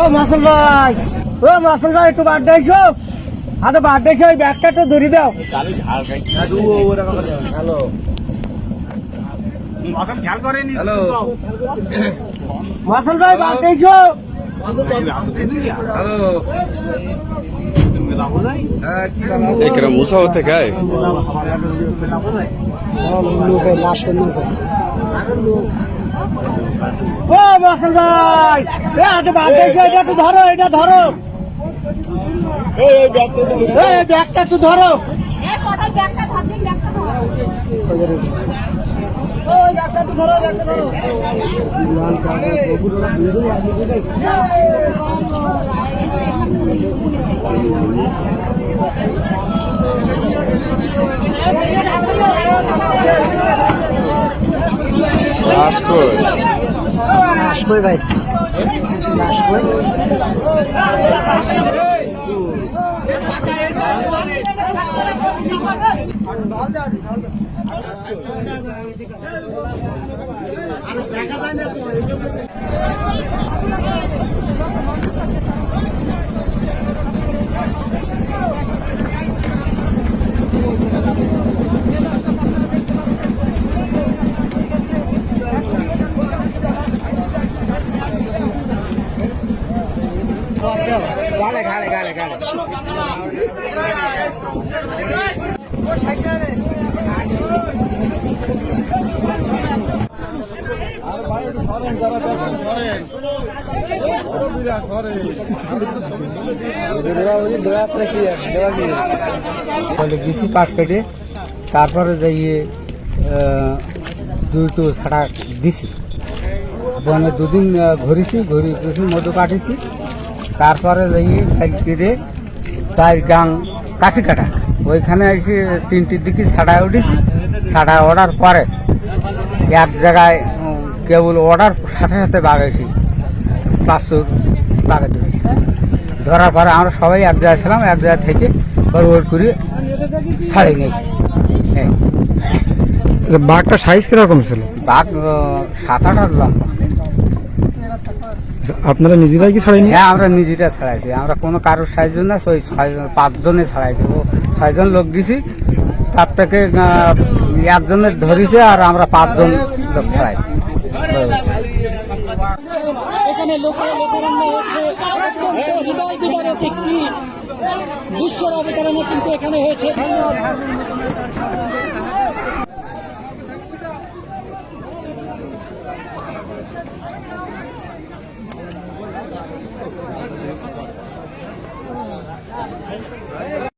ও মাসুল ভাই ও মাসুল ভাই একটু বাদ দাইছো আর বাদ দাইছো ওই ব্যাগটা একটু ধরে দাও। হ্যালো। মাসুল ভাই বাদ দাইছো মুসা ও মাসুল ভাই এ হাতে বার্থডে এসে এটা একটু ধরো এটা ধরো। এই এই ব্যাগটা একটু ধরো। এই ব্যাগটা একটু ধরো এই কটা ব্যাগটা ধর খালে খালে খালে খালে আর ভাই সরেন যারা দেখছেন সরেন গেছি পাঁচ কেটে তারপরে যাইয়ে দুটো ছাড়া দিছি বনে দুদিন ঘুরেছি ঘুরে মধু কাটিছি তারপরে যাইয়ে কালকে তার গাং কাটা ওইখানে এসে তিনটির দিকে ছাড়ায় উঠেছি। ছাড়ায় ওঠার পরে এক জায়গায় কেবল ওঠার সাথে সাথে বাগাইছি পাঁচশো বাগে ধরেছি। ধরার পরে আমরা সবাই এক জায়গায় ছিলাম এক জায়গা থেকে ওর করে ছাড়িয়ে নিয়েছি। এই বাঘটা সাইজ কীরকম ছিল? বাঘ সাত আট লম্বা। আপনারা নিজেরাই কি ছাড়েনি হ্যাঁ আমরা নিজেরা ছাড়াইছি। আমরা কোনো কারোর সাহায্য না ওই ছয়জন পাঁচজনে ছাড়াইছি। ও ছয়জন লোক গেছি তার থেকে একজনের ধরেছে আর আমরা পাঁচজন লোক ছাড়াইছি। এখানে লোকের অবতারণ্য হচ্ছে হৃদয় বিদারক একটি দৃশ্যের অবতারণা কিন্তু এখানে হয়েছে।